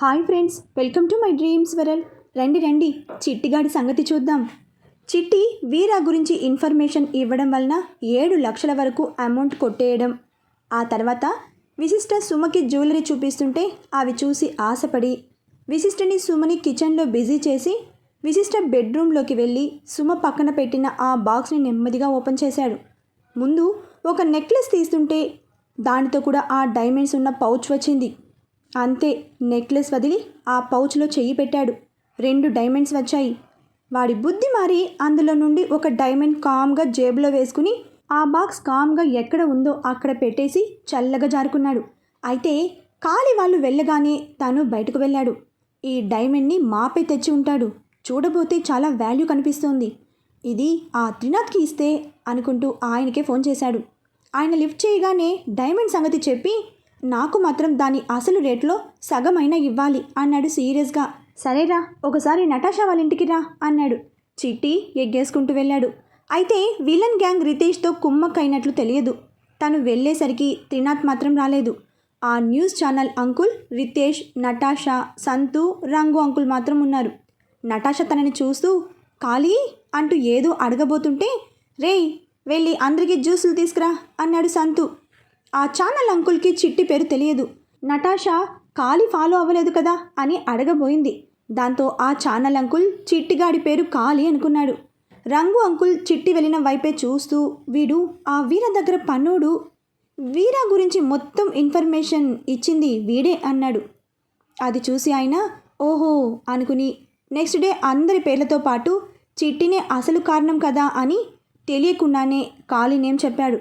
Hi friends welcome to my dreams world రండి రండి చిట్టిగాడి సంగతి చూద్దాం. చిట్టి వీరా గురించి ఇన్ఫర్మేషన్ ఇవ్వడం వలన ఏడు లక్షల వరకు అమౌంట్ కొట్టేయడం. ఆ తర్వాత విశిష్ట సుమకి జ్యువెలరీ చూపిస్తుంటే అవి చూసి ఆశపడి విశిష్టని సుమని కిచెన్లో బిజీ చేసి విశిష్ట బెడ్రూమ్లోకి వెళ్ళి సుమ పక్కన పెట్టిన ఆ బాక్స్ని నెమ్మదిగా ఓపెన్ చేశాడు. ముందు ఒక నెక్లెస్ తీస్తుంటే దానితో కూడా ఆ డైమండ్స్ ఉన్న పౌచ్ వచ్చింది. అంతే నెక్లెస్ వదిలి ఆ పౌచ్లో చెయ్యి పెట్టాడు. రెండు డైమండ్స్ వచ్చాయి. వాడి బుద్ధి మారి అందులో నుండి ఒక డైమండ్ కామ్గా జేబులో వేసుకుని ఆ బాక్స్ కామ్గా ఎక్కడ ఉందో అక్కడ పెట్టేసి చల్లగా జారుకున్నాడు. అయితే కాలి వాళ్ళు వెళ్ళగానే తను బయటకు వెళ్ళాడు. ఈ డైమండ్ని మాపై తెచ్చి ఉంటాడు. చూడబోతే చాలా వాల్యూ కనిపిస్తోంది. ఇది ఆ త్రినాథ్కి ఇస్తే అనుకుంటూ ఆయనకే ఫోన్ చేశాడు. ఆయన లిఫ్ట్ చేయగానే డైమండ్ సంగతి చెప్పి నాకు మాత్రం దాని అసలు రేట్లో సగమైనా ఇవ్వాలి అన్నాడు సీరియస్గా. సరేరా ఒకసారి నటాషా వాళ్ళ ఇంటికి రా అన్నాడు. చిట్టి ఎగ్గేసుకుంటూ వెళ్ళాడు. అయితే విలన్ గ్యాంగ్ రితేష్తో కుమ్మక్కైనట్లు తెలియదు. తను వెళ్ళేసరికి త్రినాథ్ మాత్రం రాలేదు. ఆ news channel uncle Ritesh Natasha Santhu రంగు అంకుల్ మాత్రం ఉన్నారు. నటాషా తనని చూస్తూ ఖాళీ? అంటూ ఏదో అడగబోతుంటే రేయ్ వెళ్ళి అందరికీ జ్యూసులు తీసుకురా అన్నాడు సంతు. ఆ ఛానల్ అంకుల్కి చిట్టి పేరు తెలియదు. నటాషా కాలి ఫాలో అవ్వలేదు కదా అని అడగబోయింది. దాంతో ఆ ఛానల్ అంకుల్ చిట్టిగాడి పేరు కాలి అనుకున్నాడు. రంగు అంకుల్ చిట్టి వెళ్ళిన వైపే చూస్తూ వీడు ఆ వీర దగ్గర పన్నుడు. వీరా గురించి మొత్తం ఇన్ఫర్మేషన్ ఇచ్చింది వీడే అన్నాడు. అది చూసి ఆయన ఓహో అనుకుని నెక్స్ట్ డే అందరి పేర్లతో పాటు చిట్టినే అసలు కారణం కదా అని తెలియకుండానే కాళీనేం చెప్పాడు.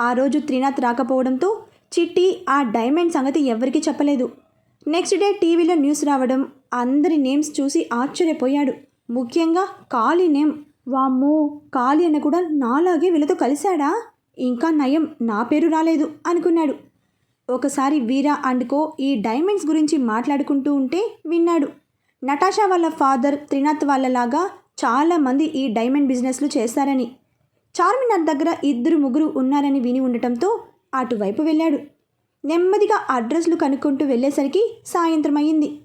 ఆ రోజు త్రినాథ్ రాకపోవడంతో చిట్టి ఆ డైమండ్ సంగతి ఎవరికీ చెప్పలేదు. నెక్స్ట్ డే టీవీలో న్యూస్ రావడం అందరి నేమ్స్ చూసి ఆశ్చర్యపోయాడు. ముఖ్యంగా కాళీ నేమ్. వామ్మో కాళీ అన్న కూడా నాలాగే వీళ్ళతో కలిశాడా? ఇంకా నయం నా పేరు రాలేదు అనుకున్నాడు. ఒకసారి వీరా అండ్కో ఈ డైమండ్స్ గురించి మాట్లాడుకుంటూ ఉంటే విన్నాడు. నటాషా వాళ్ళ ఫాదర్ త్రినాథ్ వాళ్ళలాగా చాలామంది ఈ డైమండ్ బిజినెస్లు చేస్తారని. చార్మినార్ దగ్గర ఇద్దరు ముగ్గురు ఉన్నారని విని ఉండటంతో అటువైపు వెళ్ళాడు. నెమ్మదిగా అడ్రస్లు కనుక్కుంటూ వెళ్ళేసరికి సాయంత్రం అయింది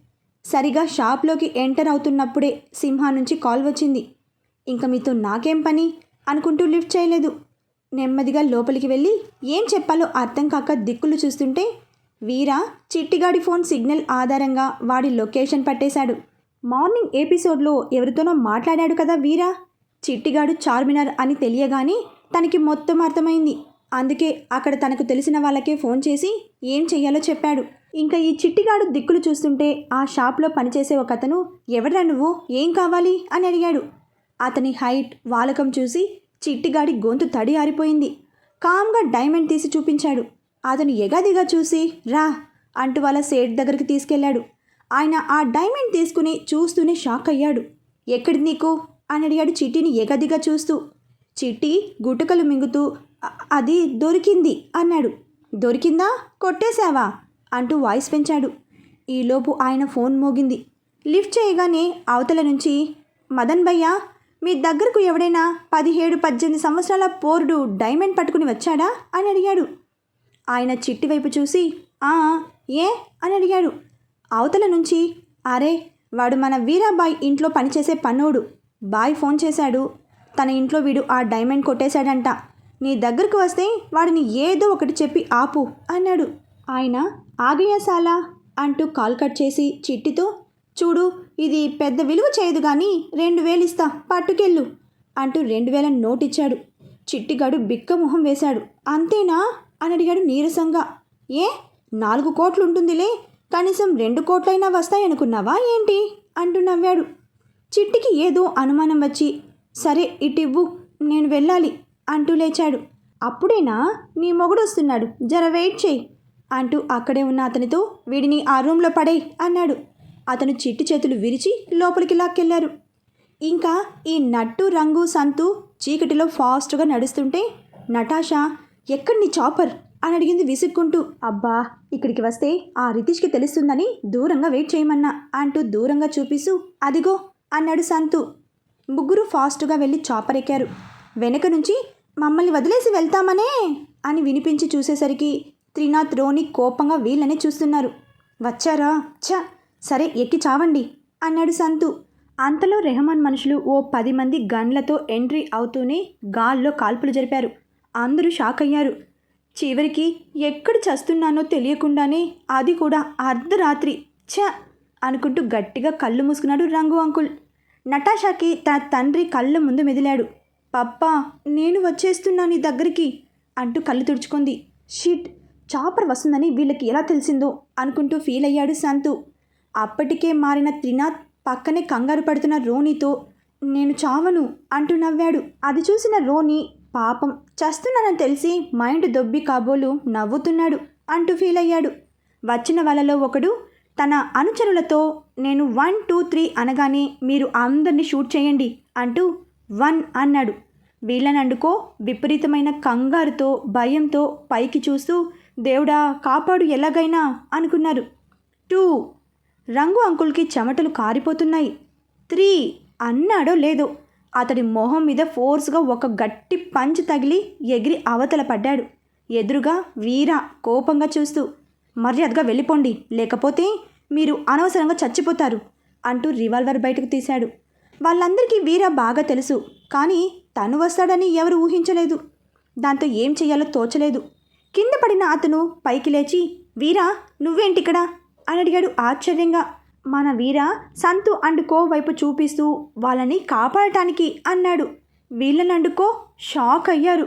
సరిగా షాప్లోకి ఎంటర్ అవుతున్నప్పుడే సింహ నుంచి కాల్ వచ్చింది. ఇంకా మీతో నాకేం పని? అనుకుంటూ లిఫ్ట్ చేయలేదు. నెమ్మదిగా లోపలికి వెళ్ళి ఏం చెప్పాలో అర్థం కాక దిక్కులు చూస్తుంటే వీరా చిట్టిగాడి ఫోన్ సిగ్నల్ ఆధారంగా వాడి లొకేషన్ పట్టేశాడు. మార్నింగ్ ఎపిసోడ్లో ఎవరితోనో మాట్లాడాడు కదా వీరా? చిట్టిగాడు చార్మినార్ అని తెలియగానే తనకి మొత్తం అర్థమైంది. అందుకే అక్కడ తనకు తెలిసిన వాళ్ళకే ఫోన్ చేసి ఏం చెయ్యాలో చెప్పాడు. ఇంకా ఈ చిట్టిగాడు దిక్కులు చూస్తుంటే ఆ షాప్లో పనిచేసే ఒక అతను ఎవడ్రా నువ్వు? ఏం కావాలి? అని అడిగాడు. అతని హైట్ వాలకం చూసి చిట్టిగాడి గొంతు తడి ఆరిపోయింది. కామ్గా డైమండ్ తీసి చూపించాడు. అతను ఎగాదిగా చూసి రా అంటూ వాళ్ళ సేట్ దగ్గరికి తీసుకెళ్ళాడు. ఆయన ఆ డైమండ్ తీసుకుని చూస్తూనే షాక్ అయ్యాడు. ఎక్కడి నీకు? అని అడిగాడు చిట్టిని ఎగదిగా చూస్తూ. చిట్టి గుటకలు మింగుతూ అది దొరికింది అన్నాడు. దొరికిందా? కొట్టేశావా అంటూ వాయిస్ పెంచాడు. ఈలోపు ఆయన ఫోన్ మోగింది. లిఫ్ట్ చేయగానే అవతల నుంచి మదన్ భయ్య మీ దగ్గరకు ఎవడైనా పదిహేడు పద్దెనిమిది సంవత్సరాల పోరుడు డైమండ్ పట్టుకుని వచ్చాడా అని అడిగాడు. ఆయన చిట్టి వైపు చూసి "ఆ, ఏ అని అడిగాడు. అవతల నుంచి అరే వాడు మన వీరాబాయ్ ఇంట్లో పనిచేసే పన్నోడు బాయ్ ఫోన్ చేశాడు. తన ఇంట్లో వీడు ఆ డైమండ్ కొట్టేశాడంట. నీ దగ్గరకు వస్తే వాడిని ఏదో ఒకటి చెప్పి ఆపు అన్నాడు. ఆయన ఆగయ్యసాలా అంటూ కాల్ కట్ చేసి చిట్టితో చూడు ఇది పెద్ద విలువ చేయదు కానీ రెండు వేలు ఇస్తా పట్టుకెళ్ళు అంటూ రెండు వేల నోట్ ఇచ్చాడు చిట్టిగాడు బిక్క మొహం వేశాడు. అంతేనా? అని అడిగాడు నీరసంగా. ఏ? నాలుగు కోట్లు ఉంటుందిలే కనీసం రెండు కోట్లైనా వస్తాయనుకున్నావా ఏంటి? అంటూ నవ్వాడు. చిట్టికి ఏదో అనుమానం వచ్చి సరే ఇటివ్వు నేను వెళ్ళాలి అంటూ లేచాడు. అప్పుడేనా? నీ మొగుడొస్తున్నాడు జర వెయిట్ చేయి అంటూ అక్కడే ఉన్న అతనితో వీడిని ఆ రూమ్లో పడేయ్ అన్నాడు. అతను చిట్టి చేతులు విరిచి లోపలికి లాక్కెళ్ళారు ఇంకా ఈ నట్టు రంగు సంతు చీకటిలో ఫాస్ట్గా నడుస్తుంటే నటాషా ఎక్కడి నీ చాపర్? అని అడిగింది విసుక్కుంటూ. అబ్బా ఇక్కడికి వస్తే ఆ రితీష్కి తెలుస్తుందని దూరంగా వెయిట్ చేయమన్నా అంటూ దూరంగా చూపిస్తూ అదిగో అన్నాడు సంతు. ముగ్గురు ఫాస్ట్గా వెళ్ళి చాపర్ ఎక్కారు వెనక నుంచి మమ్మల్ని వదిలేసి వెళ్తామనే? అని వినిపించి చూసేసరికి త్రినాథ్ రోని కోపంగా వీళ్ళనే చూస్తున్నారు. వచ్చారా? ఛ! సరే ఎక్కి చావండి. అన్నాడు సంతు. అంతలో రెహమాన్ మనుషులు ఓ పది మంది గన్లతో ఎంట్రీ అవుతూనే గాల్లో కాల్పులు జరిపారు. అందరూ షాక్ అయ్యారు. చివరికి ఎక్కడ చస్తున్నానో తెలియకుండానే అది కూడా అర్ధరాత్రి. ఛ! అనుకుంటూ గట్టిగా కళ్ళు మూసుకున్నాడు రంగు అంకుల్. నటాషాకి తన తండ్రి కళ్ళ ముందు మెదిలాడు. పప్పా నేను వచ్చేస్తున్నా నీ దగ్గరికి అంటూ కళ్ళు తుడుచుకుంది. షిట్ చాపర్ వస్తుందని వీళ్ళకి ఎలా తెలిసిందో అనుకుంటూ ఫీల్ అయ్యాడు సంతు. అప్పటికే మారిన త్రినాథ్ పక్కనే కంగారు పడుతున్న రోనీతో నేను చావను అంటూ నవ్వాడు. అది చూసిన రోని పాపం చస్తున్నానని తెలిసి మైండ్ దొబ్బి కాబోలు నవ్వుతున్నాడు అంటూ ఫీల్ అయ్యాడు. వచ్చిన వాళ్ళలో ఒకడు తన అనుచరులతో నేను వన్ టూ త్రీ అనగానే మీరు అందరినీ షూట్ చేయండి అంటూ వన్ అన్నాడు. వీళ్ళని అండుకో విపరీతమైన కంగారుతో భయంతో పైకి చూస్తూ దేవుడా కాపాడు ఎలాగైనా అనుకున్నారు. టూ రంగు అంకుల్కి చెమటలు కారిపోతున్నాయి. త్రీ అన్నాడో లేదో అతడి మొహం మీద ఫోర్స్గా ఒక గట్టి పంచ్ తగిలి ఎగిరి అవతల పడ్డాడు. ఎదురుగా వీర కోపంగా చూస్తూ మర్యాదగా వెళ్ళిపోండి. లేకపోతే మీరు అనవసరంగా చచ్చిపోతారు అంటూ రివాల్వర్ బయటకు తీశాడు. వాళ్ళందరికీ వీర బాగా తెలుసు కానీ తను వస్తాడని ఎవరు ఊహించలేదు. దాంతో ఏం చెయ్యాలో తోచలేదు. కింద పడిన అతను పైకి లేచి వీరా నువ్వేంటిక్కడ? అని అడిగాడు ఆశ్చర్యంగా. మన వీర సంతు అండ్ కో వైపు చూపిస్తూ వాళ్ళని కాపాడటానికి అన్నాడు. వీళ్ళని అండుకో షాక్ అయ్యారు.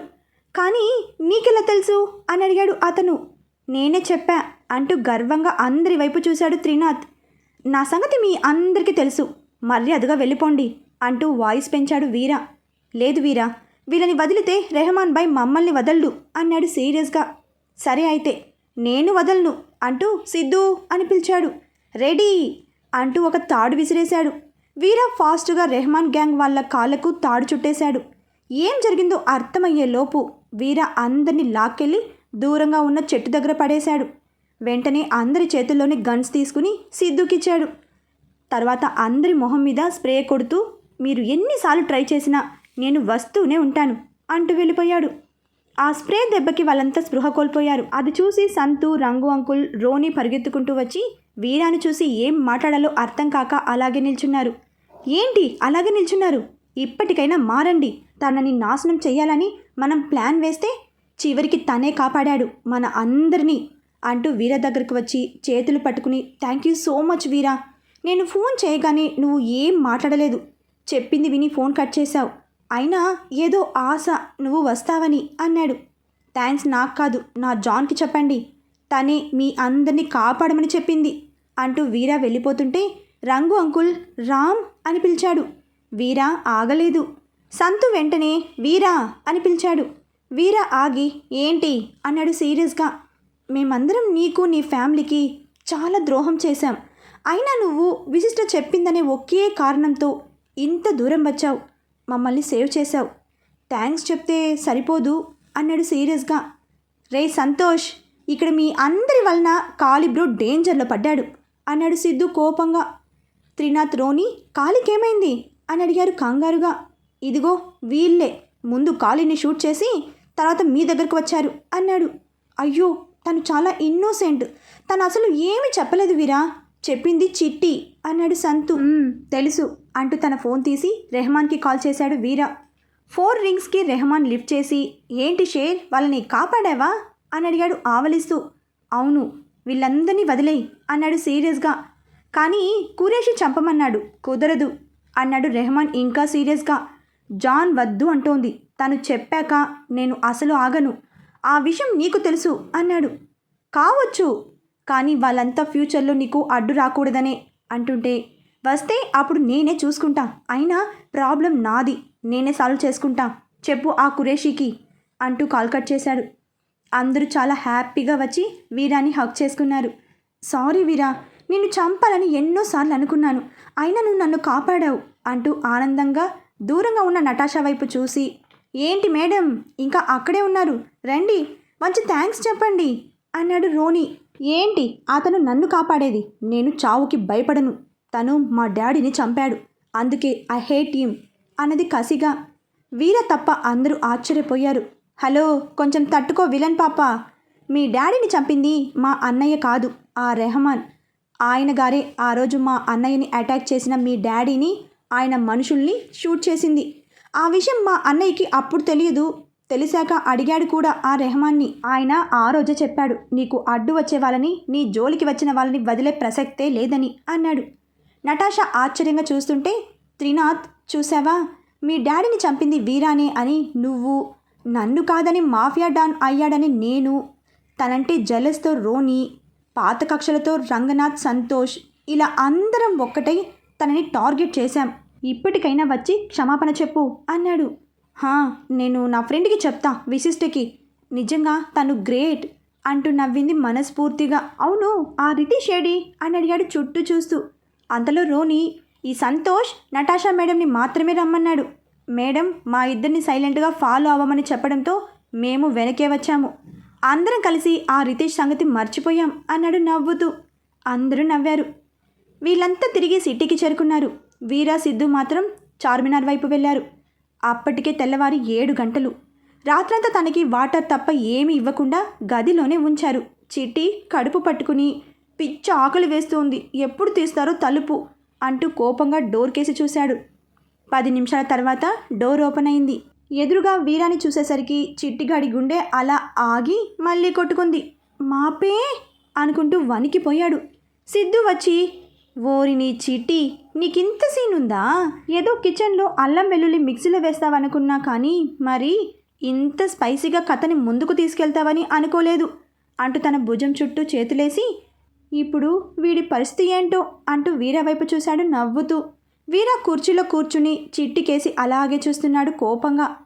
కానీ నీకెలా తెలుసు? అని అడిగాడు అతను. నేనే చెప్పా అంటూ గర్వంగా అందరి వైపు చూశాడు త్రినాథ్. నా సంగతి మీ అందరికీ తెలుసు. మర్యాదగా వెళ్ళిపోండి అంటూ వాయిస్ పెంచాడు వీరా. లేదు వీరా వీళ్ళని వదిలితే రెహమాన్ బాయ్ మమ్మల్ని వదలడు అన్నాడు సీరియస్గా. సరే అయితే నేను వదలను అంటూ సిద్ధు అని పిలిచాడు. రెడీ అంటూ ఒక తాడు విసిరేశాడు. వీరా ఫాస్ట్గా రెహమాన్ గ్యాంగ్ వాళ్ళ కాళ్ళకు తాడు చుట్టేశాడు. ఏం జరిగిందో అర్థమయ్యే లోపు వీర అందరినీ లాక్కెళ్ళి దూరంగా ఉన్న చెట్టు దగ్గర పడేశాడు. వెంటనే అందరి చేతుల్లోని గన్స్ తీసుకుని సిద్ధుకిచ్చాడు. తర్వాత అందరి మొహం మీద స్ప్రే కొడుతూ మీరు ఎన్నిసార్లు ట్రై చేసినా నేను వస్తూనే ఉంటాను అంటూ వెళ్ళిపోయాడు. ఆ స్ప్రే దెబ్బకి వాళ్ళంతా స్పృహ కోల్పోయారు. అది చూసి సంతు రంగు అంకుల్ రోని పరిగెత్తుకుంటూ వచ్చి వీరాను చూసి ఏం మాట్లాడాలో అర్థం కాక అలాగే నిల్చున్నారు. ఏంటి? అలాగే నిల్చున్నారు? ఇప్పటికైనా మారండి. తనని నాశనం చేయాలని మనం ప్లాన్ వేస్తే చివరికి తనే కాపాడాడు మన అందరినీ. అంటూ వీర దగ్గరకు వచ్చి చేతులు పట్టుకుని thank you so much Veera. నేను ఫోన్ చేయగానే నువ్వు ఏం మాట్లాడలేదు. చెప్పింది విని ఫోన్ కట్ చేశావు. అయినా ఏదో ఆశ నువ్వు వస్తావని అన్నాడు. థ్యాంక్స్ నాకు కాదు. నా జాన్కి చెప్పండి. తనే మీ అందరినీ కాపాడమని చెప్పింది అంటూ వీరా వెళ్ళిపోతుంటే రంగు అంకుల్ రామ్ అని పిలిచాడు. వీరా ఆగలేదు. సంతు వెంటనే వీరా అని పిలిచాడు. వీరా ఆగి ఏంటి? అన్నాడు సీరియస్గా. మేమందరం నీకు నీ ఫ్యామిలీకి చాలా ద్రోహం చేశాం. అయినా నువ్వు విశిష్ట చెప్పిందనే ఒకే కారణంతో ఇంత దూరం వచ్చావు. మమ్మల్ని సేవ్ చేశావు. థ్యాంక్స్ చెప్తే సరిపోదు అన్నాడు సీరియస్గా. రే సంతోష్ ఇక్కడ మీ అందరి వలన కాలిబ్రో డేంజర్లో పడ్డాడు అన్నాడు సిద్ధు కోపంగా. త్రినాథ్ రోని కాలికేమైంది? అని అడిగారు కంగారుగా. ఇదిగో వీళ్ళే. ముందు కాలిని షూట్ చేసి తర్వాత మీ దగ్గరకు వచ్చారు అన్నాడు. అయ్యో తను చాలా ఇన్నోసెంట్ తను అసలు ఏమీ చెప్పలేదు వీరా. చెప్పింది చిట్టి అన్నాడు సంతు. "మ్మ్, తెలుసు అంటూ తన ఫోన్ తీసి రెహమాన్కి కాల్ చేశాడు వీర. ఫోర్ రింగ్స్కి రెహమాన్ లిఫ్ట్ చేసి ఏంటి షేర్ వాళ్ళని కాపాడావా? అని అడిగాడు ఆవలిస్తూ. అవును వీళ్ళందరినీ వదిలేయి అన్నాడు సీరియస్గా. కానీ కురేషి చంపమన్నాడు కుదరదు అన్నాడు రెహమాన్ ఇంకా సీరియస్గా. జాన్ వద్దు అంటోంది. తను చెప్పాక నేను అసలు ఆగను ఆ విషయం నీకు తెలుసు అన్నాడు. కావచ్చు కానీ వాళ్ళంతా ఫ్యూచర్లో నీకు అడ్డు రాకూడదనే అంటుంటే వస్తే అప్పుడు నేనే చూసుకుంటా. అయినా ప్రాబ్లం నాది నేనే సాల్వ్ చేసుకుంటా. చెప్పు ఆ కురేషికి అంటూ కాల్ కట్ చేశాడు. అందరూ చాలా హ్యాపీగా వచ్చి వీరాని హక్ చేసుకున్నారు. సారీ వీరా నిన్ను చంపాలని ఎన్నోసార్లు అనుకున్నాను. అయినా నువ్వు నన్ను కాపాడావు అంటూ ఆనందంగా దూరంగా ఉన్న నటాషా వైపు చూసి ఏంటి మేడం ఇంకా అక్కడే ఉన్నారు? రండి మంచి థ్యాంక్స్ చెప్పండి అన్నాడు రోని. ఏంటి? అతను నన్ను కాపాడేది. నేను చావుకి భయపడను. తను మా డాడీని చంపాడు. అందుకే ఐ హేట్ టీమ్ అన్నది కసిగా. వీర తప్ప అందరూ ఆశ్చర్యపోయారు. హలో కొంచెం తట్టుకో విలన్ పాప. మీ డాడీని చంపింది మా అన్నయ్య కాదు ఆ రెహమాన్. ఆయన గారే ఆ రోజు మా అన్నయ్యని అటాక్ చేసిన మీ డాడీని ఆయన మనుషుల్ని షూట్ చేసింది. ఆ విషయం మా అన్నయ్యకి అప్పుడు తెలియదు. తెలిసాక అడిగాడు కూడా ఆ రెహమాన్ని. ఆయన ఆ రోజే చెప్పాడు నీకు అడ్డు వచ్చే వాళ్ళని నీ జోలికి వచ్చిన వాళ్ళని వదిలే ప్రసక్తే లేదని అన్నాడు. నటాషా ఆశ్చర్యంగా చూస్తుంటే త్రినాథ్ చూసావా మీ డాడీని చంపింది వీరానే అని నువ్వు నన్ను కాదని మాఫియా డాన్ అయ్యాడని నేను తనంటే జలస్తో రోని పాత కక్షలతో రంగనాథ్ సంతోష్ ఇలా అందరం ఒక్కటై తనని టార్గెట్ చేశాం. ఇప్పటికైనా వచ్చి క్షమాపణ చెప్పు అన్నాడు. నేను నా ఫ్రెండ్కి చెప్తా విశిష్టకి. నిజంగా తను గ్రేట్ అంటూ నవ్వింది మనస్ఫూర్తిగా. అవును ఆ రితీష్ ఏడి అని అడిగాడు చుట్టూ చూస్తూ. అంతలో రోని ఈ సంతోష్ నటాషా మేడంని మాత్రమే రమ్మన్నాడు. మేడం మా ఇద్దరిని సైలెంట్గా ఫాలో అవ్వమని చెప్పడంతో మేము వెనకే వచ్చాము. అందరం కలిసి ఆ రితేష్ సంగతి మర్చిపోయాం అన్నాడు నవ్వుతూ. అందరూ నవ్వారు. వీళ్ళంతా తిరిగి సిటీకి చేరుకున్నారు. వీరా సిద్ధు మాత్రం చార్మినార్ వైపు వెళ్ళారు. అప్పటికే తెల్లవారి ఏడు గంటలు. రాత్రంతా తనకి వాటర్ తప్ప ఏమీ ఇవ్వకుండా గదిలోనే ఉంచారు. చిట్టి కడుపు పట్టుకుని పిచ్చి ఆకలి వేస్తుంది. ఎప్పుడు తీస్తారో తలుపు అంటూ కోపంగా డోర్ కేసి చూశాడు. పది నిమిషాల తర్వాత డోర్ ఓపెన్ అయింది. ఎదురుగా వీరాని చూసేసరికి చిట్టిగాడి గుండె అలా ఆగి మళ్ళీ కొట్టుకుంది. మాపే! అనుకుంటూ వణికిపోయాడు. సిద్ధు వచ్చి ఓరి నీ చిట్టి నీకింత సీనుందా? ఏదో కిచెన్లో అల్లం వెల్లుల్లి మిక్సీలో వేస్తావనుకున్నా కానీ మరి ఇంత స్పైసీగా కథని ముందుకు తీసుకెళ్తావని అనుకోలేదు. అంటూ తన భుజం చుట్టూ చేతులేసి ఇప్పుడు వీడి పరిస్థితి ఏంటో? అంటూ వీర వైపు చూశాడు నవ్వుతూ. వీర కుర్చీలో కూర్చుని చిట్టికేసి అలాగే చూస్తున్నాడు కోపంగా.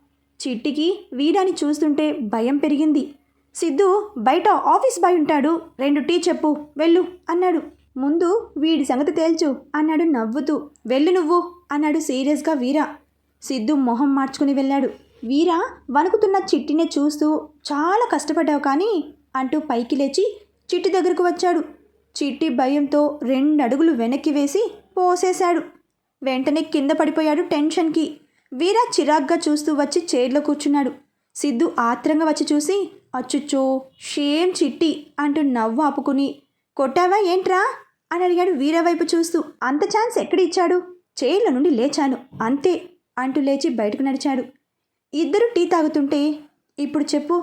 చిట్టికి వీరాని చూస్తుంటే భయం పెరిగింది. సిద్ధు బయట ఆఫీస్ బాయ్ ఉంటాడు. రెండు టీ చెప్పు వెళ్ళు అన్నాడు. ముందు వీడి సంగతి తేల్చు అన్నాడు నవ్వుతూ. వెళ్ళు నువ్వు అన్నాడు సీరియస్గా వీర. సిద్ధు మొహం మార్చుకుని వెళ్ళాడు. వీర వణుకుతున్న చిట్టినే చూస్తూ చాలా కష్టపడ్డావు కానీ అంటూ పైకి లేచి చిట్టి దగ్గరకు వచ్చాడు. చిట్టి భయంతో రెండు అడుగులు వెనక్కి వేసి పోసేశాడు. వెంటనే కింద పడిపోయాడు టెన్షన్కి. వీర చిరాగ్గా చూస్తూ వచ్చి చైర్లో కూర్చున్నాడు. సిద్ధు ఆత్రంగా వచ్చి చూసి అచ్చుచ్చో షేమ్ చిట్టి అంటూ నవ్వు ఆపుకుని కొట్టావా ఏంట్రా? అని అడిగాడు వీర వైపు చూస్తూ. అంత ఛాన్స్ ఎక్కడ ఇచ్చాడు చైర్ల నుండి లేచాను. అంతే అంటూ లేచి బయటకు నడిచాడు. ఇద్దరు టీ తాగుతుంటే ఇప్పుడు చెప్పు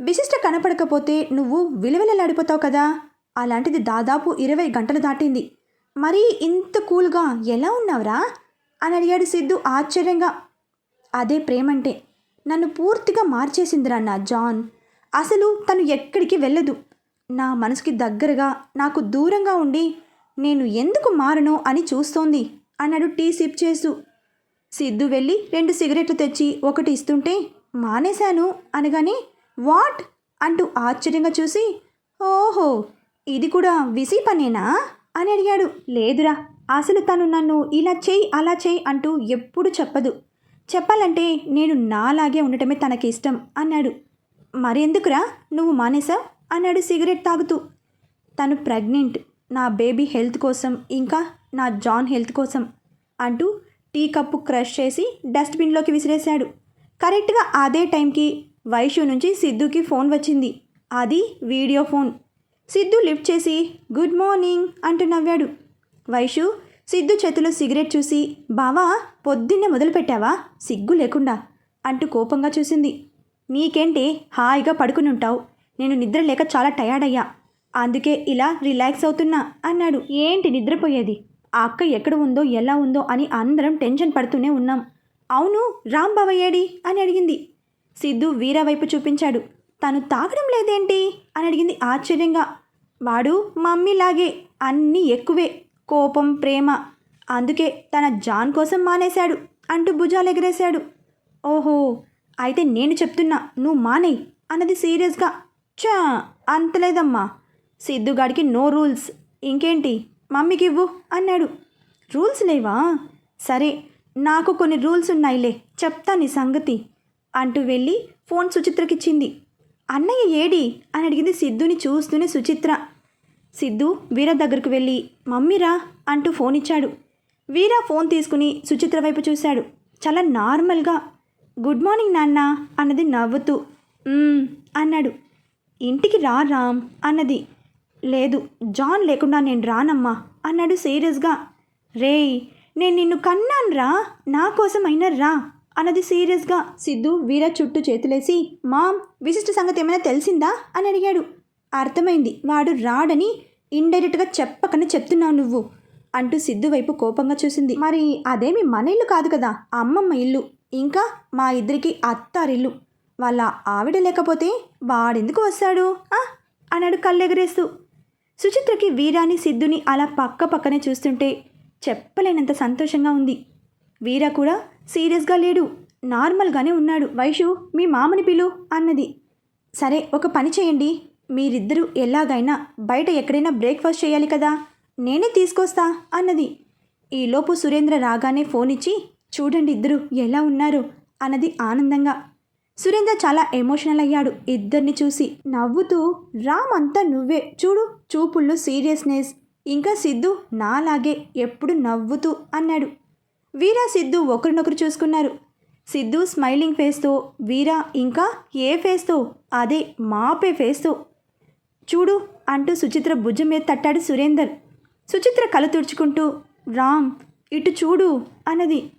విశిష్ట కనపడకపోతే నువ్వు విలువలలాడిపోతావు కదా? అలాంటిది దాదాపు ఇరవై గంటలు దాటింది. మరీ ఇంత కూల్గా ఎలా ఉన్నావురా? అని అడిగాడు సిద్ధు ఆశ్చర్యంగా. అదే ప్రేమంటే. నన్ను పూర్తిగా మార్చేసిందిరా నా జాన్. అసలు తను ఎక్కడికి వెళ్ళదు. నా మనసుకి దగ్గరగా నాకు దూరంగా ఉండి నేను ఎందుకు మారను అని చూస్తోంది అన్నాడు టీ సిప్ చేస్తూ. సిద్ధు వెళ్ళి రెండు సిగరెట్లు తెచ్చి ఒకటి ఇస్తుంటే మానేశాను అనగానే వాట్? అంటూ ఆశ్చర్యంగా చూసి ఓహో ఇది కూడా విసి పనేనా? అని అడిగాడు. లేదురా అసలు తను నన్ను ఇలా చేయి అలా చేయి అంటూ ఎప్పుడు చెప్పదు. చెప్పాలంటే నేను నాలాగే ఉండటమే తనకి ఇష్టం అన్నాడు. మరెందుకురా? నువ్వు మానేశావు? అన్నాడు సిగరెట్ తాగుతూ. తను ప్రెగ్నెంట్. నా బేబీ హెల్త్ కోసం ఇంకా నా జాన్ హెల్త్ కోసం అంటూ టీ కప్పు క్రష్ చేసి డస్ట్బిన్లోకి విసిరేశాడు. కరెక్ట్గా అదే టైంకి వైషు నుంచి సిద్ధుకి ఫోన్ వచ్చింది. అది వీడియో ఫోన్. సిద్ధు లిఫ్ట్ చేసి గుడ్ మార్నింగ్ అంటూ నవ్వాడు. వైషు సిద్ధు చేతిలో సిగరెట్ చూసి బావా పొద్దున్నే మొదలుపెట్టావా? సిగ్గు లేకుండా అంటూ కోపంగా చూసింది. నీకేంటి? హాయిగా పడుకుని ఉంటావు నేను నిద్ర లేక చాలా టయర్డ్ అయ్యా అందుకే ఇలా రిలాక్స్ అవుతున్నా అన్నాడు. ఏంటి నిద్రపోయేది? ఆ అక్క ఎక్కడ ఉందో ఎలా ఉందో అని అందరం టెన్షన్ పడుతూనే ఉన్నాం. అవును రామ్ ఏడి అని అడిగింది. సిద్ధు వీరా వైపు చూపించాడు. తను తాగడం లేదేంటి? అని అడిగింది ఆశ్చర్యంగా. వాడు మమ్మీలాగే అన్నీ ఎక్కువే కోపం ప్రేమ. అందుకే తన జాన్ కోసం మానేశాడు అంటూ భుజాలు ఎగరేశాడు. ఓహో అయితే నేను చెప్తున్నా నువ్వు మానేయ్ అన్నది సీరియస్గా. చా అంతలేదమ్మా సిద్ధుగాడికి నో రూల్స్. ఇంకేంటి? మమ్మీకి ఇవ్వు అన్నాడు. రూల్స్ లేవా? సరే నాకు కొన్ని రూల్స్ ఉన్నాయిలే. చెప్తా నీ సంగతి అంటూ వెళ్ళి ఫోన్ సుచిత్రకిచ్చింది. అన్నయ్య ఏడి? అని అడిగింది సిద్ధుని చూస్తూనే సుచిత్ర. సిద్ధు వీర దగ్గరకు వెళ్ళి మమ్మీరా అంటూ ఫోన్ ఇచ్చాడు. వీర ఫోన్ తీసుకుని సుచిత్ర వైపు చూశాడు. చాలా నార్మల్గా గుడ్ మార్నింగ్ నాన్న అన్నది నవ్వుతూ అన్నాడు. ఇంటికి రా రామ్ అన్నది. లేదు జాన్ లేకుండా నేను రానమ్మా అన్నాడు సీరియస్గా. రేయ్ నేను నిన్ను కన్నాన్రా నా కోసం అయినా రా అన్నది సీరియస్గా. సిద్ధు వీర చుట్టూ చేతులేసి మామ్ విశిష్ట సంగతి ఏమైనా తెలిసిందా అని అడిగాడు. అర్థమైంది వాడు రాడని ఇండైరెక్ట్గా చెప్పకనే చెప్తున్నావు నువ్వు అంటూ సిద్ధు వైపు కోపంగా చూసింది. మరి అదేమి మన ఇల్లు కాదు కదా అమ్మమ్మ ఇల్లు. ఇంకా మా ఇద్దరికి అత్తారిల్లు. వాళ్ళ ఆవిడ లేకపోతే వాడెందుకు వస్తాడు? ఆ? అన్నాడు కళ్ళెగరేస్తూ. సుచిత్రకి వీరాని సిద్ధుని అలా పక్క పక్కనే చూస్తుంటే చెప్పలేనంత సంతోషంగా ఉంది. వీర కూడా సీరియస్గా లేడు. నార్మల్గానే ఉన్నాడు. వైషు మీ మామని పిలు అన్నది. సరే ఒక పని చేయండి. మీరిద్దరూ ఎలాగైనా బయట ఎక్కడైనా బ్రేక్ఫాస్ట్ చేయాలి కదా. నేనే తీసుకొస్తా అన్నది. ఈలోపు సురేంద్ర రాగానే ఫోన్ ఇచ్చి చూడండి ఇద్దరు ఎలా ఉన్నారు అన్నది ఆనందంగా. సురేంద్ర చాలా ఎమోషనల్ అయ్యాడు. ఇద్దరిని చూసి నవ్వుతూ రామ్ అంతా నువ్వే. చూడు చూపుల్లో సీరియస్నెస్ ఇంకా సిద్ధు నాలాగే ఎప్పుడు నవ్వుతూ అన్నాడు. వీరా సిద్ధు ఒకరినొకరు చూసుకున్నారు. సిద్ధు స్మైలింగ్ ఫేస్తో వీరా ఇంకా ఏ ఫేస్తో అదే మాపే ఫేస్తో చూడు అంటూ సుచిత్ర భుజం మీద తట్టాడు సురేందర్. సుచిత్ర కళ్ళు తుడుచుకుంటూ రామ్ ఇటు చూడు అన్నది.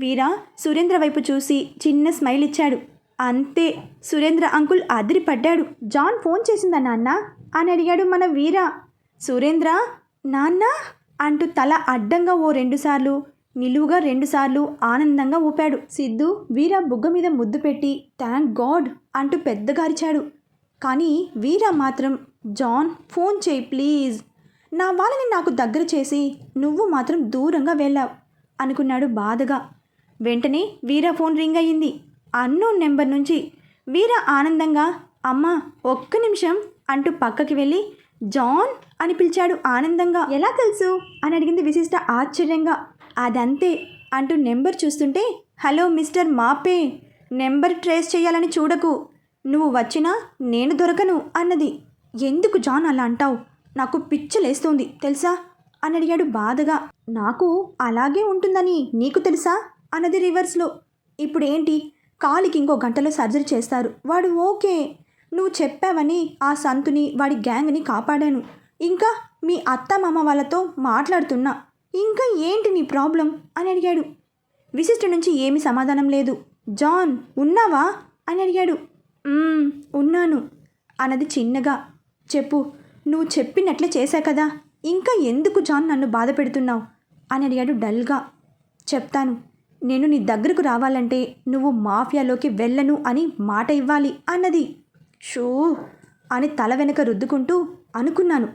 వీరా సురేంద్ర వైపు చూసి చిన్న స్మైల్ ఇచ్చాడు. అంతే. సురేంద్ర అంకుల్ అదిరిపడ్డాడు. జాన్ ఫోన్ చేసిందా నాన్న? అని అడిగాడు మన వీర. సురేంద్ర నాన్న? అంటూ తల అడ్డంగా ఓ రెండుసార్లు నిలువుగా రెండుసార్లు ఆనందంగా ఊపాడు. సిద్ధు వీరా బుగ్గ మీద ముద్దు పెట్టి థ్యాంక్ గాడ్ అంటూ పెద్దగా అరిచాడు కానీ వీర మాత్రం జాన్ ఫోన్ చేయి ప్లీజ్. నా వాళ్ళని నాకు దగ్గర చేసి నువ్వు మాత్రం దూరంగా వెళ్ళావు అనుకున్నాడు బాధగా. వెంటనే వీరా ఫోన్ రింగ్ అయ్యింది. అన్నోన్ నెంబర్ నుంచి వీర ఆనందంగా అమ్మ ఒక్క నిమిషం అంటూ పక్కకి వెళ్ళి జాన్ అని పిలిచాడు ఆనందంగా. ఎలా తెలుసు? అని అడిగింది విశిష్ట ఆశ్చర్యంగా. అదంతే అంటూ నెంబర్ చూస్తుంటే హలో మిస్టర్ మాపే నెంబర్ ట్రేస్ చేయాలని చూడకు. నువ్వు వచ్చినా నేను దొరకను అన్నది. ఎందుకు జాన్ అలా అంటావు? నాకు పిచ్చలేస్తోంది తెలుసా? అని అడిగాడు బాధగా. నాకు అలాగే ఉంటుందని నీకు తెలుసా? అన్నది రివర్స్లో. ఇప్పుడేంటి? కాలికి ఇంకో గంటలో సర్జరీ చేస్తారు. వాడు ఓకే నువ్వు చెప్పావని ఆ సంతుని వాడి గ్యాంగ్ని కాపాడాను. ఇంకా మీ అత్త మామ వాళ్ళతో మాట్లాడుతున్నా. ఇంకా ఏంటి నీ ప్రాబ్లం? అని అడిగాడు. విశిష్ట నుంచి ఏమీ సమాధానం లేదు. జాన్ ఉన్నావా? అని అడిగాడు. ఉన్నాను. అన్నది చిన్నగా. చెప్పు నువ్వు చెప్పినట్లే చేశా కదా. ఇంకా ఎందుకు జాన్ నన్ను బాధ పెడుతున్నావు? అని అడిగాడు డల్గా. చెప్తాను. నేను నీ దగ్గరకు రావాలంటే నువ్వు మాఫియాలోకి వెళ్ళను అని మాట ఇవ్వాలి అన్నది. షూ అని తల వెనక రుద్దుకుంటూ అనుకున్నాను.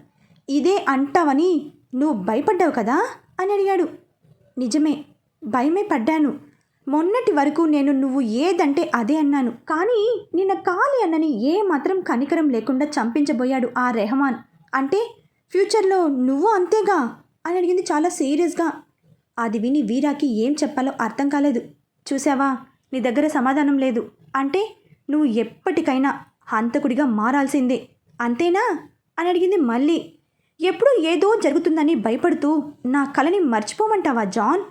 ఇదే అంటావని నువ్వు భయపడ్డావు కదా అని అడిగాడు. నిజమే భయమే పడ్డాను. మొన్నటి వరకు నేను నువ్వు ఏదంటే అదే అన్నాను. కానీ నిన్న కాలి అన్నని ఏమాత్రం కనికరం లేకుండా చంపించబోయాడు ఆ రెహమాన్. అంటే ఫ్యూచర్లో నువ్వు అంతేగా? అని అడిగింది చాలా సీరియస్గా. అది విని వీరాకి ఏం చెప్పాలో అర్థం కాలేదు. చూసావా నీ దగ్గర సమాధానం లేదు. అంటే నువ్వు ఎప్పటికైనా హంతకుడిగా మారాల్సిందే. అంతేనా? అని అడిగింది మళ్ళీ. ఎప్పుడు ఏదో జరుగుతుందని భయపడుతూ నా కళని మర్చిపోమంటావా జాన్?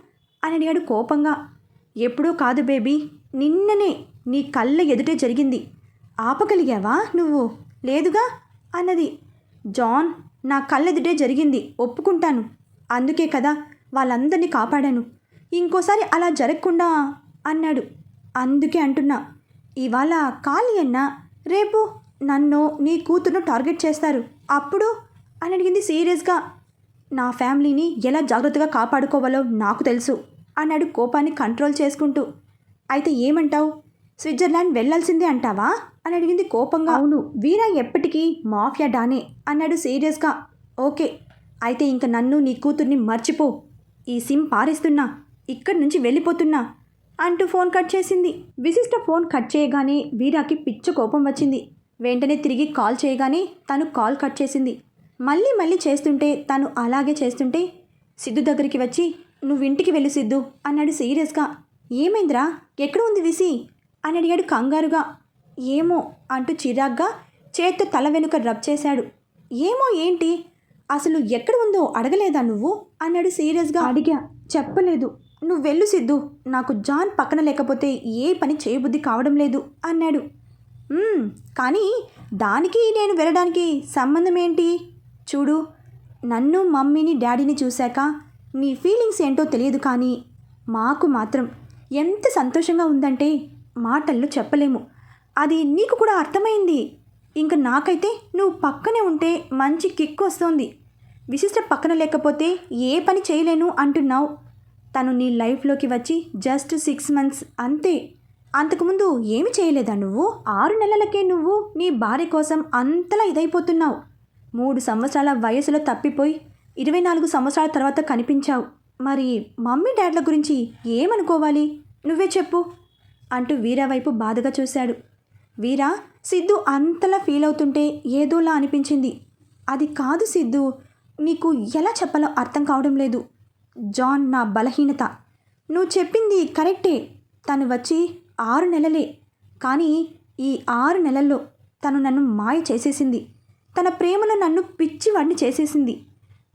అని అడిగాడు కోపంగా. ఎప్పుడూ కాదు బేబీ నిన్ననే నీ కళ్ళ ఎదుటే జరిగింది. ఆపగలిగావా నువ్వు? లేదుగా? అన్నది. జాన్ నా కళ్ళెదుటే జరిగింది. ఒప్పుకుంటాను. అందుకే కదా వాళ్ళందరినీ కాపాడాను. ఇంకోసారి అలా జరగకుండా అన్నాడు. అందుకే అంటున్నా ఇవాళ ఖాళీ అన్న రేపు నన్ను నీ కూతురును టార్గెట్ చేస్తారు. అప్పుడు? అని అడిగింది సీరియస్గా. నా ఫ్యామిలీని ఎలా జాగ్రత్తగా కాపాడుకోవాలో నాకు తెలుసు అన్నాడు కోపాన్ని కంట్రోల్ చేసుకుంటూ. అయితే ఏమంటావు? స్విట్జర్లాండ్ వెళ్ళాల్సిందే అంటావా? అని అడిగింది కోపంగా. అవును. వీరా ఎప్పటికీ మాఫియా డానే అన్నాడు సీరియస్గా. ఓకే అయితే ఇంక నన్ను నీ కూతుర్ని మర్చిపో. ఈ సిమ్ పారేస్తున్నా ఇక్కడి నుంచి వెళ్ళిపోతున్నా అంటూ ఫోన్ కట్ చేసింది. విశిష్ట ఫోన్ కట్ చేయగానే వీరాకి పిచ్చ కోపం వచ్చింది. వెంటనే తిరిగి కాల్ చేయగానే తను కాల్ కట్ చేసింది. మళ్ళీ మళ్ళీ చేస్తుంటే తను అలాగే చేస్తుంటే సిద్ధు దగ్గరికి వచ్చి నువ్వు ఇంటికి వెళ్ళు సిద్ధు అన్నాడు సీరియస్గా. ఏమైందిరా? ఎక్కడ ఉంది విసి అని అడిగాడు కంగారుగా. ఏమో అంటూ చిరాగ్గా చేత్తో తల వెనుక రబ్ చేశాడు. ఏమో ఏంటి? అసలు ఎక్కడ ఉందో అడగలేదా నువ్వు? అన్నాడు సీరియస్గా. అడిగా. చెప్పలేదు. నువ్వు వెళ్ళు సిద్ధు. నాకు జాన్ పక్కన లేకపోతే ఏ పని చేయబుద్ధి కావడం లేదు అన్నాడు. "మ్మ్, కానీ దానికి నేను వెళ్ళడానికి సంబంధం ఏంటి? చూడు నన్ను మమ్మీని డాడీని చూశాక నీ ఫీలింగ్స్ ఏంటో తెలియదు కానీ మాకు మాత్రం ఎంత సంతోషంగా ఉందంటే మాటల్లో చెప్పలేము. అది నీకు కూడా అర్థమైంది. ఇంక నాకైతే నువ్వు పక్కనే ఉంటే మంచి కిక్ వస్తుంది. విశిష్ట పక్కన లేకపోతే ఏ పని చేయలేను అంటున్నావు. తను నీ లైఫ్లోకి వచ్చి జస్ట్ సిక్స్ మంత్స్ అంతే. అంతకుముందు ఏమి చేయలేదా నువ్వు? ఆరు నెలలకే నువ్వు నీ భార్య కోసం అంతలా ఇదైపోతున్నావు. మూడు సంవత్సరాల వయసులో తప్పిపోయి ఇరవై నాలుగు సంవత్సరాల తర్వాత కనిపించావు. మరి మమ్మీ డాడ్ల గురించి ఏమనుకోవాలి? నువ్వే చెప్పు అంటూ వీరా వైపు బాధగా చూశాడు. వీరా సిద్ధు అంతలా ఫీల్ అవుతుంటే ఏదోలా అనిపించింది. అది కాదు సిద్ధు నీకు ఎలా చెప్పాలో అర్థం కావడం లేదు. జాన్ నా బలహీనత. నువ్వు చెప్పింది కరెక్టే. తను వచ్చి ఆరు నెలలే. కానీ ఈ ఆరు నెలల్లో తను నన్ను మాయ చేసేసింది. తన ప్రేమలో నన్ను పిచ్చివాడిని చేసేసింది.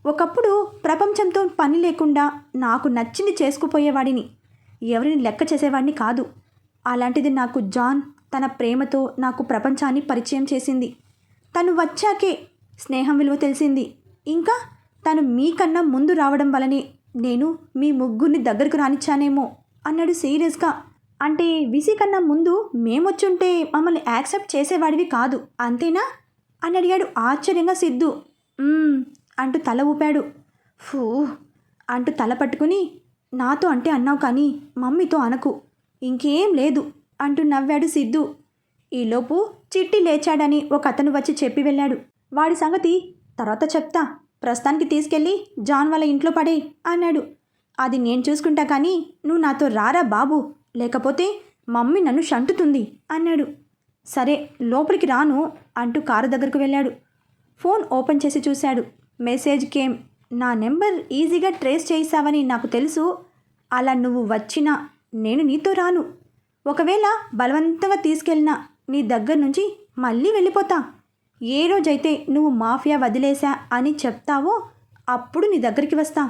ఒకప్పుడు ప్రపంచంతో పని లేకుండా నాకు నచ్చింది చేసుకుపోయేవాడిని. ఎవరిని లెక్క చేసేవాడిని కాదు. అలాంటిది నాకు జాన్ తన ప్రేమతో నాకు ప్రపంచాన్ని పరిచయం చేసింది. తను వచ్చాకే స్నేహం విలువ తెలిసింది. ఇంకా తను మీకన్నా ముందు రావడం వలనే నేను మీ ముగ్గురిని దగ్గరకు రానిచ్చానేమో అన్నాడు సీరియస్గా. అంటే విసి కన్నా ముందు మేమొచ్చుంటే మమ్మల్ని యాక్సెప్ట్ చేసేవాడివి కాదు అంతేనా? అని అడిగాడు ఆశ్చర్యంగా సిద్ధు. అంటూ తల ఊపాడు. ఫూ అంటూ తల పట్టుకుని నాతో అంటే అన్నావు కానీ మమ్మీతో అనకు ఇంకేం లేదు అంటూ నవ్వాడు సిద్ధు. ఈలోపు చిట్టి లేచాడని ఒక అతను వచ్చి చెప్పి వెళ్ళాడు. వాడి సంగతి తర్వాత చెప్తా. ప్రస్తుతానికి తీసుకెళ్ళి జాన్ వాళ్ళ ఇంట్లో పడే అన్నాడు. అది నేను చూసుకుంటా కానీ నువ్వు నాతో రారా బాబు? లేకపోతే మమ్మీ నన్ను షంటుతుంది అన్నాడు. సరే లోపలికి రాను అంటూ కారు దగ్గరకు వెళ్ళాడు. ఫోన్ ఓపెన్ చేసి చూశాడు. మెసేజ్ కేమ్ నా నెంబర్ ఈజీగా ట్రేస్ చేయిస్తావని నాకు తెలుసు. అలా నువ్వు వచ్చినా నేను నీతో రాను. ఒకవేళ బలవంతంగా తీసుకెళ్ళినా నీ దగ్గర నుంచి మళ్ళీ వెళ్ళిపోతా. ఏ రోజైతే నువ్వు మాఫియా వదిలేశా అని చెప్తావో అప్పుడు నీ దగ్గరికి వస్తా.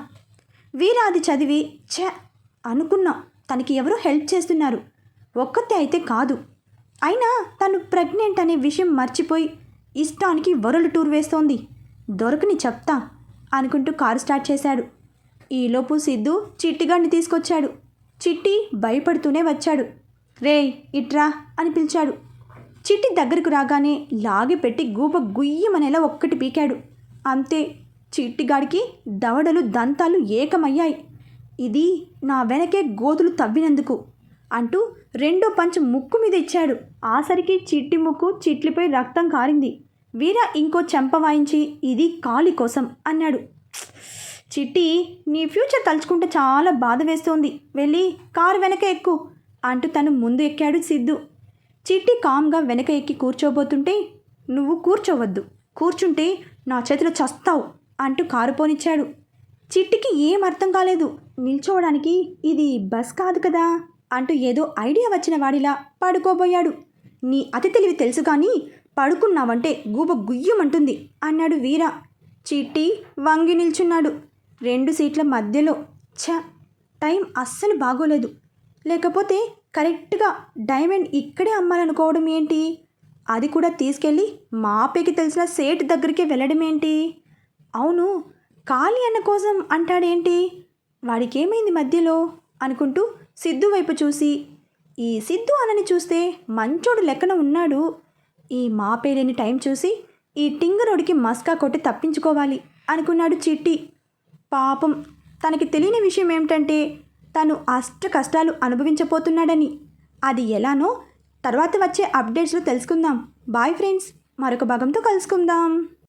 వీరాది చదివి ఛ! అనుకున్నా తనకి ఎవరో హెల్ప్ చేస్తున్నారు. ఒక్కతే అయితే కాదు. అయినా తను ప్రెగ్నెంట్ అనే విషయం మర్చిపోయి ఇష్టానికి వరల్డ్ టూర్ వేస్తోంది. దొరకని చెప్తా అనుకుంటూ కారు స్టార్ట్ చేశాడు. ఈలోపు సిద్ధు చిట్టిగాడిని తీసుకొచ్చాడు. చిట్టి భయపడుతూనే వచ్చాడు. రే ఇట్రా అని పిలిచాడు. చిట్టి దగ్గరకు రాగానే లాగిపెట్టి గూబ గూప గుయ్యమనేలా ఒక్కటి పీకాడు. అంతే చిట్టిగాడికి దవడలు దంతాలు ఏకమయ్యాయి. ఇది నా వెనకే గోతులు తవ్వినందుకు అంటూ రెండో పంచ్ ముక్కు మీద ఇచ్చాడు. ఆసరికి చిట్టి ముక్కు చిట్లిపై రక్తం కారింది. వీర ఇంకో చెంప వాయించి ఇది కాలి కోసం అన్నాడు. చిట్టి నీ ఫ్యూచర్ తలుచుకుంటే చాలా బాధ వేస్తోంది. వెళ్ళి కారు వెనక ఎక్కు అంటూ తను ముందు ఎక్కాడు సిద్ధు. చిట్టి కామ్గా వెనక ఎక్కి కూర్చోబోతుంటే నువ్వు కూర్చోవద్దు. కూర్చుంటే నా చేతిలో చస్తావు అంటూ కారు పోనిచ్చాడు. చిట్టికి ఏం అర్థం కాలేదు. నిల్చోవడానికి ఇది బస్ కాదు కదా అంటూ ఏదో ఐడియా వచ్చిన వాడిలా పడుకోబోయాడు. నీ అతి తెలివి తెలుసు కానీ పడుకున్నావంటే గూబ గుయ్యమంటుంది అన్నాడు వీర. చిట్టి వంగి నిల్చున్నాడు. రెండు సీట్ల మధ్యలో ఛ టైం అస్సలు బాగోలేదు. లేకపోతే కరెక్ట్గా డైమండ్ ఇక్కడే అమ్మాలనుకోవడం ఏంటి? అది కూడా తీసుకెళ్ళి మాపేకి తెలిసిన సేట్ దగ్గరికి వెళ్ళడం ఏంటి? అవును కాళీ అన్న కోసం అంటాడేంటి? వాడికేమైంది మధ్యలో? అనుకుంటూ సిద్ధు వైపు చూసి ఈ సిద్ధు అన్నని చూస్తే మంచోడు లెక్కన ఉన్నాడు. ఈ మాపేలేని టైం చూసి ఈ టింగరోడికి మస్కా కొట్టి తప్పించుకోవాలి అనుకున్నాడు చిట్టి. పాపం తనకి తెలియని విషయం ఏమిటంటే తను అష్ట కష్టాలు అనుభవించబోతున్నాడని. అది ఎలానో తర్వాత వచ్చే అప్డేట్స్లో తెలుసుకుందాం. బాయ్ ఫ్రెండ్స్ మరొక భాగంతో కలుసుకుందాం.